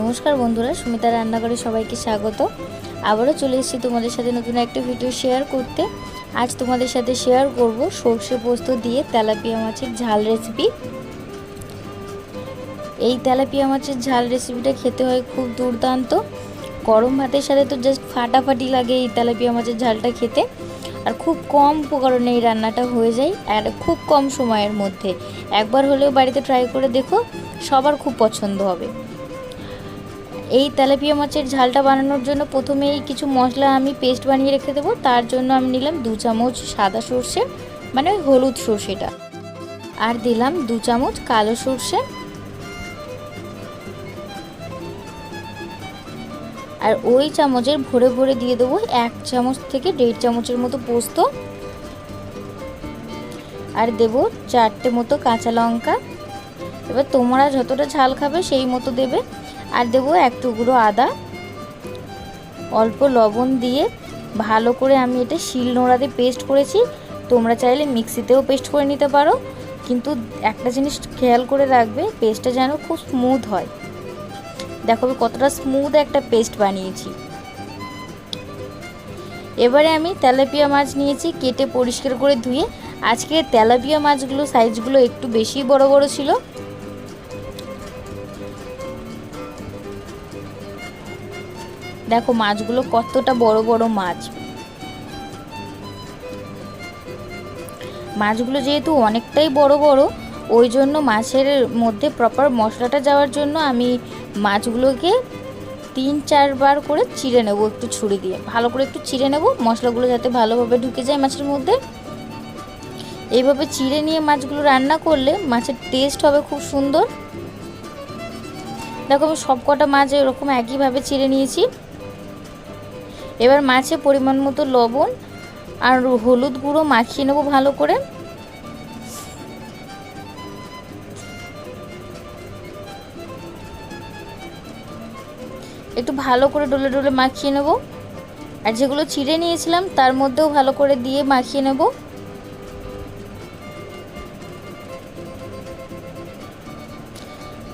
নমস্কার বন্ধুরা, সুমিতা রান্নাঘরে সবাইকে স্বাগত। আবারও চলে এসেছি তোমাদের সাথে নতুন একটা ভিডিও শেয়ার করতে। আজ তোমাদের সাথে শেয়ার করব সর্ষে পোস্ত দিয়ে তেলাপিয়া মাছের ঝাল রেসিপি এই তেলাপিয়া মাছের ঝাল রেসিপিটা খেতে হয় খুব দুর্দান্ত। গরম ভাতের সাথে তো জাস্ট ফাটাফাটি লাগে এই তেলাপিয়া মাছের ঝালটা খেতে। আর খুব কম উপকরণে এই রান্নাটা হয়ে যায়, আর খুব কম সময়ের মধ্যে। একবার হলেও বাড়িতে ট্রাই করে দেখো, সবার খুব পছন্দ হবে। এই তেলাপিয়া মাছের ঝালটা বানানোর জন্য প্রথমেই কিছু মশলা আমি পেস্ট বানিয়ে রেখে দেবো। তার জন্য আমি নিলাম দু চামচ সাদা সর্ষে মানে ওই হলুদ সর্ষেটা। আর দিলাম দু চামচ কালো সর্ষে। আর ওই চামচের ভরে ভরে দিয়ে দেবো এক চামচ থেকে দেড় চামচের মতো পোস্ত। আর দেব চারটে মতো কাঁচা লঙ্কা। এবার তোমরা যতটা ঝাল খাবে সেই মতো দেবে। আর দেবো এক টুকরো আদা। অল্প লবণ দিয়ে ভালো করে আমি এটা শিল নোড়াতে পেস্ট করেছি। তোমরা চাইলে মিক্সিতেও পেস্ট করে নিতে পারো। কিন্তু একটা জিনিস খেয়াল করে রাখবে পেস্টটা যেন খুব স্মুথ হয়। দেখো কতটা স্মুথ একটা পেস্ট বানিয়েছি। এবারে আমি তেলাপিয়া মাছ নিয়েছি, কেটে পরিষ্কার করে ধুয়ে। আজকে তেলাপিয়া মাছগুলো সাইজগুলো একটু বেশি বড় বড় ছিল। দেখো মাছগুলো কতটা বড় বড় মাছ। মাছগুলো যেহেতু অনেকটাই বড় বড়, ওই জন্য মাছের মধ্যে প্রপার মশলাটা যাওয়ার জন্য আমি মাছগুলোকে তিন চারবার করে চিড়ে নেব একটু ছুরি দিয়ে। ভালো করে একটু চিড়ে নেব, মশলাগুলো যাতে ভালোভাবে ঢুকে যায় মাছের মধ্যে। এইভাবে চিড়ে নিয়ে মাছগুলো রান্না করলে মাছের টেস্ট হবে খুব সুন্দর। দেখো আমি সব কটা মাছ এরকম একইভাবে চিড়ে নিয়েছি। এবার মাছে পরিমাণ মতো লবণ আর হলুদ গুঁড়ো মাখিয়ে নেব ভালো করে। একটু ভালো করে ডলে ডলে মাখিয়ে নেব। আর যেগুলো চিড়ে নিয়েছিলাম তার মধ্যেও ভালো করে দিয়ে মাখিয়ে নেব।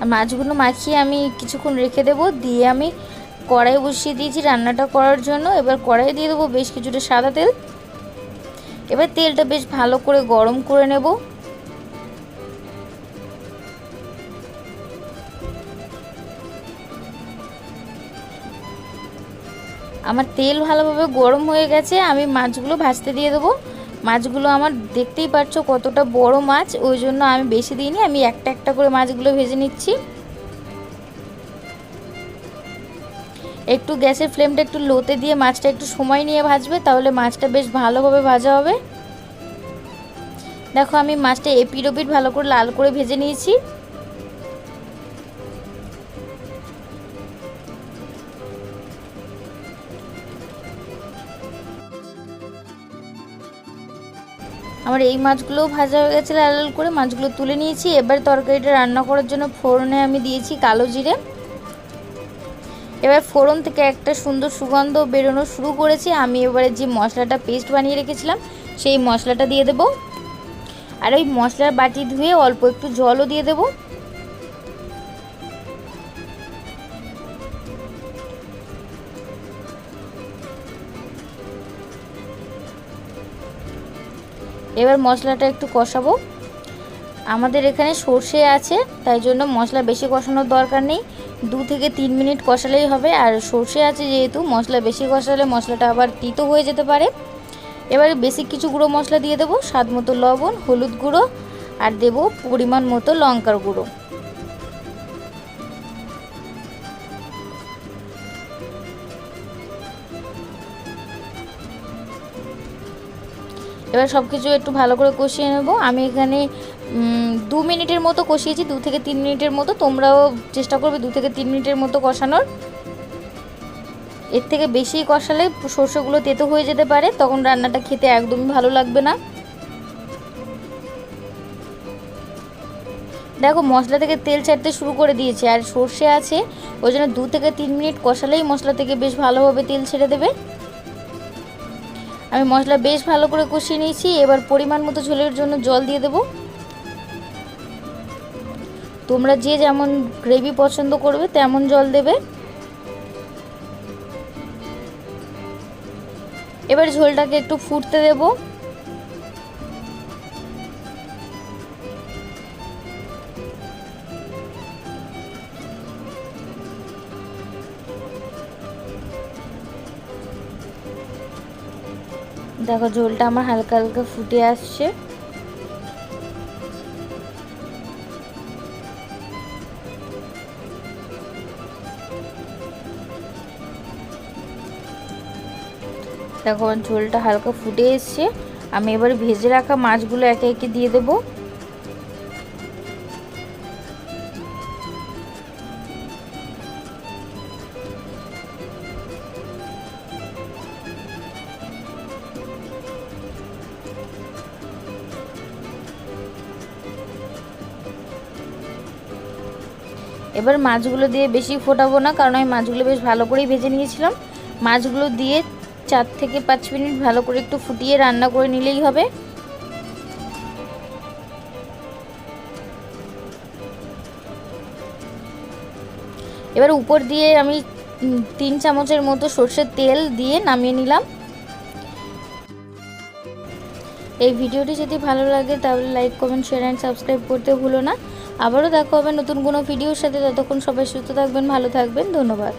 আর মাছগুলো মাখিয়ে আমি কিছুক্ষণ রেখে দেব। দিয়ে আমি কড়াই বসিয়ে দিয়েছি রান্নাটা করার জন্য। এবার কড়াই দিয়ে দেবো বেশ কিছুটা সাদা তেল। এবার তেলটা বেশ ভালো করে গরম করে নেব। আমার তেল ভালোভাবে গরম হয়ে গেছে, আমি মাছগুলো ভাজতে দিয়ে দেবো। মাছগুলো আমার দেখতেই পাচ্ছ কতটা বড় মাছ, ওই জন্য আমি বেশি দিইনি, আমি একটা একটা করে মাছগুলো ভেজে নিচ্ছি। একটু গ্যাসের ফ্লেমটা একটু লোতে দিয়ে মাছটা একটু সময় নিয়ে ভাজবে, তাহলে মাছটা বেশ ভালোভাবে ভাজা হবে। দেখো আমি মাছটা এপিট ওপিট ভালো করে লাল করে ভেজে নিয়েছি। আমার এই মাছগুলোও ভাজা হয়ে গেছে লাল লাল করে, মাছগুলো তুলে নিয়েছি। এবার তরকারিটা রান্না করার জন্য ফোড়নে আমি দিয়েছি কালো জিরে। এবার ফোড়ন থেকে একটা সুন্দর সুগন্ধ বেরোনো শুরু করেছি। আমি এবারে যে মশলাটা পেস্ট বানিয়ে রেখেছিলাম, সেই মশলাটা দিয়ে দেব। আর ওই মশলার বাটি ধুয়ে অল্প একটু জলও দিয়ে দেব। এবার মশলাটা একটু কষাবো। আমাদের এখানে সর্ষে আছে, তাই জন্য মশলা বেশি কষানোর দরকার নেই। দু থেকে তিন মিনিট কষালেই হবে। আর সর্ষে আছে যেহেতু, মশলা বেশি কষালে মশলাটা আবার তিতো হয়ে যেতে পারে। এবারে বেশি কিছু গুঁড়ো মশলা দিয়ে দেবো, স্বাদ মতো লবণ, হলুদ গুঁড়ো, আর দেব পরিমাণ মতো লঙ্কার গুঁড়ো। এবার সব কিছু একটু ভালো করে কষিয়ে নেব। আমি এখানে দু মিনিটের মতো কষিয়েছি, দু থেকে তিন মিনিটের মতো। তোমরাও চেষ্টা করবে দু থেকে তিন মিনিটের মতো কষানোর। এর থেকে বেশি কষালে সর্ষেগুলো তেতো হয়ে যেতে পারে, তখন রান্নাটা খেতে একদমই ভালো লাগবে না। দেখো, মশলা থেকে তেল ছাড়তে শুরু করে দিয়েছে, আর সর্ষে আছে, ওই জন্য দু থেকে তিন মিনিট কষালেই মশলা থেকে বেশ ভালোভাবে তেল ছেড়ে দেবে। আমি মশলা বেশ ভালো করে কষিয়ে নিয়েছি, এবার পরিমাণ মতো ঝোলের জন্য জল দিয়ে দেবো। তোমরা যে যেমন গ্রেভি পছন্দ করবে, তেমন জল দেবে। এবার ঝোলটাকে একটু ফুটতে দেবো। দেখো, ঝোলটা আমার হালকা হালকা ফুটে আসছে। দেখো ঝোলটা হালকা ফুটে এসছে। আমি এবার ভেজে রাখা মাছগুলো একে একে দিয়ে দেবো। এবার মাছগুলো দিয়ে বেশি ফোটাবো না, কারণ আমি মাছগুলো বেশ ভালো করেই ভেজে নিয়েছিলাম। মাছগুলো দিয়ে চার থেকে পাঁচ মিনিট ভালো করে একটু ফুটিয়ে রান্না করে নিলেই হবে। এবার উপর দিয়ে আমি তিন চামচের মতো সর্ষের তেল দিয়ে নামিয়ে নিলাম। এই ভিডিওটি যদি ভালো লাগে তাহলে like, comment share and subscribe করতে ভুলো না। আবারও দেখা হবে নতুন কোনো ভিডিওর সাথে। ততক্ষণ সবাই সুস্থ থাকবেন, ভালো থাকবেন। ধন্যবাদ।